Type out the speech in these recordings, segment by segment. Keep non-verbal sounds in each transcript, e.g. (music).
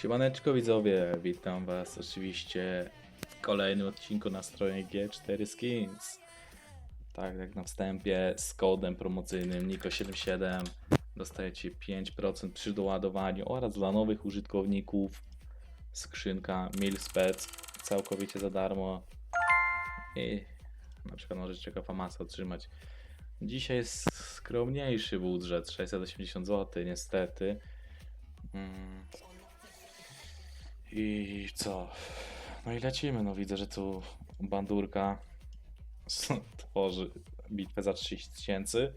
Siemaneczko widzowie, witam was oczywiście w kolejnym odcinku na stronie G4 Skins. Tak jak na wstępie z kodem promocyjnym NIKO77 dostajecie 5% przy doładowaniu oraz dla nowych użytkowników skrzynka Milspec całkowicie za darmo i na przykład możecie Famasa otrzymać. Dzisiaj jest skromniejszy budżet, 680 zł niestety. Mm. I co? No i lecimy. No widzę, że tu bandurka tworzy bitwę za 30 tysięcy.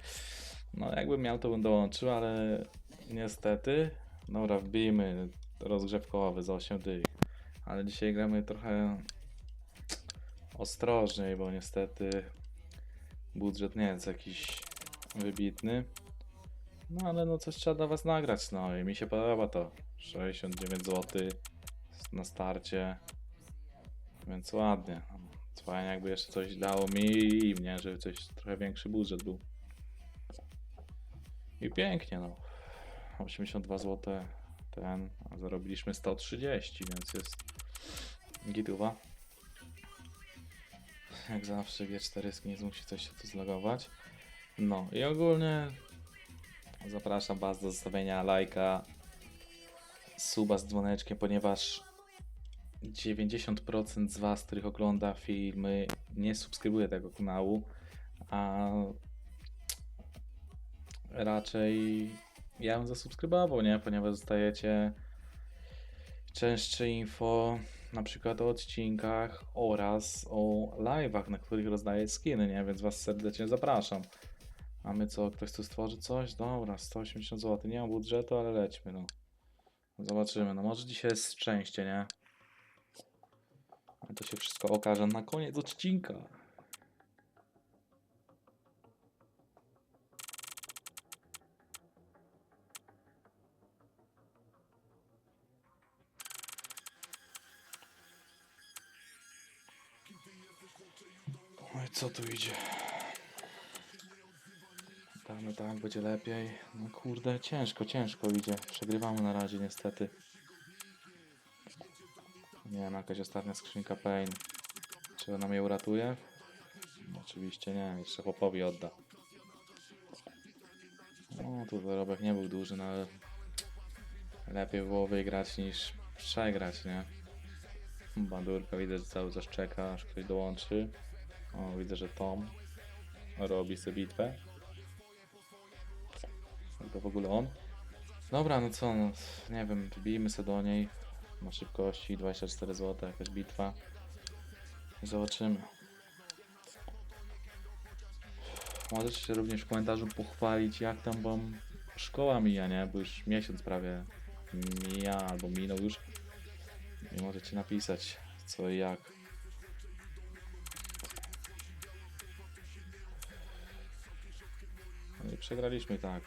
No jakbym miał, to bym dołączył, ale niestety. Dobra, wbijmy rozgrzewkowy za 8 dych. Ale dzisiaj gramy trochę ostrożniej, bo niestety budżet nie jest jakiś wybitny. No ale no coś trzeba dla was nagrać, no i mi się podoba to. 69 zł na starcie. Więc ładnie. Fajnie jakby jeszcze coś dało mi i mnie, żeby coś trochę większy budżet był. I pięknie no. 82 zł ten, a zarobiliśmy 130, więc jest gituwa. Jak zawsze G4 Skins musi coś się tu zlogować. No i ogólnie zapraszam was do zostawienia lajka, suba z dzwoneczkiem, ponieważ 90% z was, których ogląda filmy, nie subskrybuje tego kanału, a raczej ja bym zasubskrybował, nie? Ponieważ dostajecie częstsze info na przykład o odcinkach oraz o live'ach, na których rozdaję skiny, nie? Więc was serdecznie zapraszam. A my co, ktoś tu stworzy coś? Dobra, 180 zł. Nie mam budżetu, ale lećmy, no. Zobaczymy, no może dzisiaj jest szczęście, nie? Ale to się wszystko okaże na koniec odcinka. Oj, co tu idzie? Damy tak, będzie lepiej. No kurde, ciężko, ciężko idzie. Przegrywamy na razie niestety. Nie wiem, jakaś ostatnia skrzynka Pain. Czy ona mnie uratuje? Oczywiście nie, jeszcze chłopowi odda. No, tu zarobek nie był duży, no ale lepiej było wygrać niż przegrać, nie? Bandurka widzę, że cały czas czeka, aż ktoś dołączy. O, widzę, że Tom robi sobie bitwę. To w ogóle on. Dobra, no co, no, nie wiem, wbijmy sobie do niej na szybkości 24 zł, jakaś bitwa. Zobaczymy. Możecie się również w komentarzu pochwalić, jak tam wam szkoła mija, nie? Bo już miesiąc prawie mija, albo minął już. I możecie napisać, co i jak. No i przegraliśmy tak.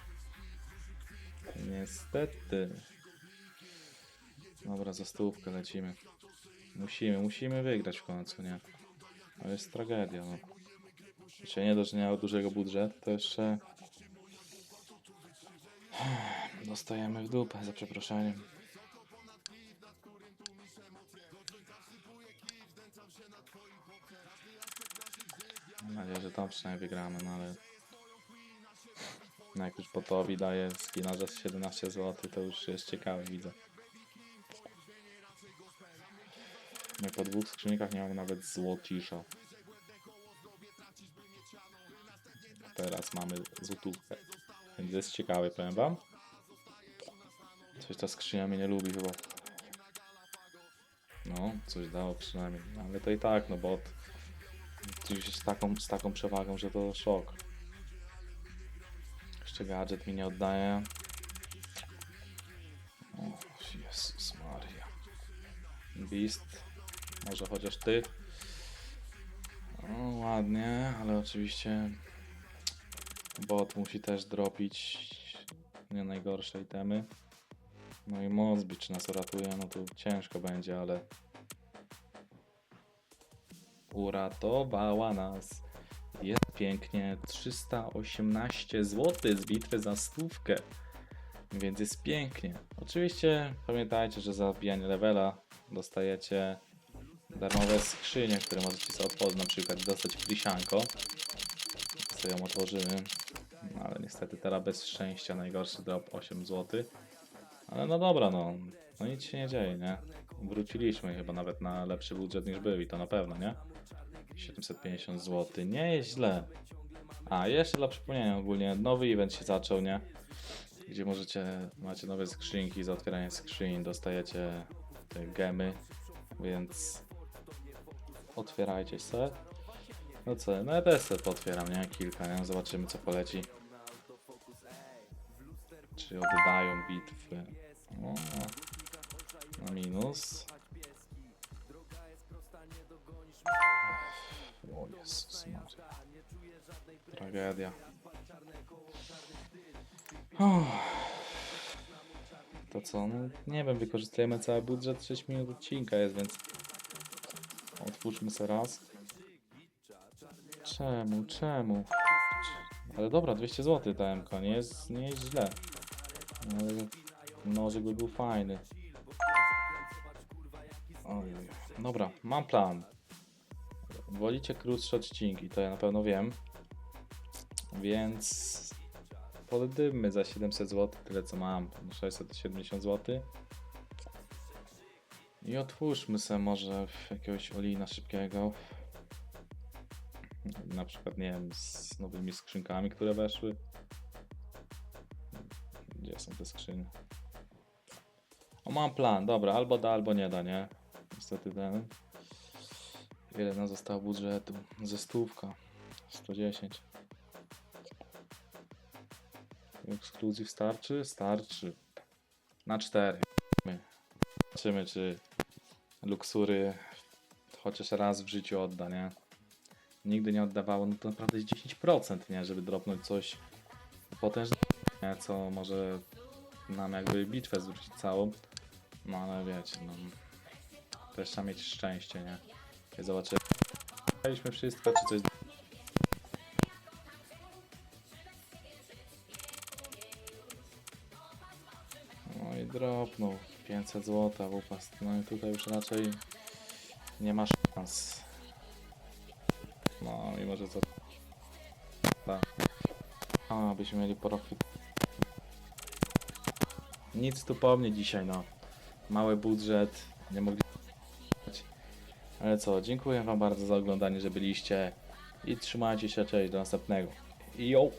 Niestety. Dobra, za stówkę lecimy. Musimy, musimy wygrać w końcu, nie? To jest tragedia, no. Jeszcze nie dość, nie miało dużego budżetu, to jeszcze... (sighs) Dostajemy w dupę, za przeproszeniem. Mam nadzieję, że tam przynajmniej wygramy, no ale... No jak już Potowi daje skina za 17 zł, to już jest ciekawe, widzę. My po dwóch skrzynkach nie mamy nawet złocisza. Teraz mamy złotówkę. Więc jest ciekawe, powiem wam. Coś ta skrzynia mnie nie lubi chyba. No, coś dało przynajmniej. Ale to i tak, no. Już z taką, z taką przewagą, że to szok. Jeszcze gadżet mi nie oddaje. O, Jezus Maria. Beast. Może chociaż ty. O, ładnie, ale oczywiście bot musi też dropić nie najgorsze itemy. No i Mozbi czy nas uratuje, no to ciężko będzie, ale uratowała nas. Jest pięknie 318 zł z bitwy za stówkę. Więc jest pięknie. Oczywiście pamiętajcie, że za wbijanie levela dostajecie darmowe skrzynie, które możecie sobie otworzyć, na przykład dostać plisianko. Co ją otworzymy. No, ale niestety teraz bez szczęścia najgorszy drop 8 zł. Ale no dobra, no. No nic się nie dzieje, nie? Wróciliśmy chyba nawet na lepszy budżet niż był i to na pewno, nie? 750 zł, nie jest źle. A, jeszcze dla przypomnienia ogólnie, nowy event się zaczął, nie? Gdzie możecie, macie nowe skrzynki, za otwieranie skrzyń dostajecie te gemy, więc otwierajcie se. No co, no se potwieram, nie? Kilka, nie? Zobaczymy co poleci. Czy oddają bitwy. O, na minus. O Jezus Maria. Tragedia. Uff. To co? No, nie wiem, wykorzystujemy cały budżet, 6 minut odcinka jest, więc otwórzmy se raz. Czemu, czemu? Ale dobra, 200 zł ta MK, nie jest, nie jest źle. Ale nożyk by był fajny. Dobra, mam plan. Wolicie krótsze odcinki, to ja na pewno wiem. Więc poddymy za 700 zł, tyle co mam, 670 zł. I otwórzmy sobie może jakiegoś olina szybkiego. Na przykład, nie wiem, z nowymi skrzynkami, które weszły. Gdzie są te skrzynie? O, mam plan, dobra, albo da, albo nie da, nie? Niestety ten. Ile nam zostało budżetu? Ze stówka. 110. Ekskluzyw starczy? Starczy. Na 4. Zobaczymy, czy luksury chociaż raz w życiu odda, nie? Nigdy nie oddawało, no to naprawdę jest 10%, nie? Żeby dropnąć coś potężnego, nie? co może nam jakby bitwę zwrócić całą. No ale wiecie, no też trzeba mieć szczęście, nie? I zobaczymy. Mieliśmy wszystko, czy coś No i dropnął 500 zł wupas. No i tutaj już raczej nie ma szans. No mimo, że co... Tak. A, byśmy mieli profit. Nic tu po mnie dzisiaj, no. Mały budżet, nie mogli... Ale co, dziękuję wam bardzo za oglądanie, że byliście. I trzymajcie się, cześć, do następnego. Yo!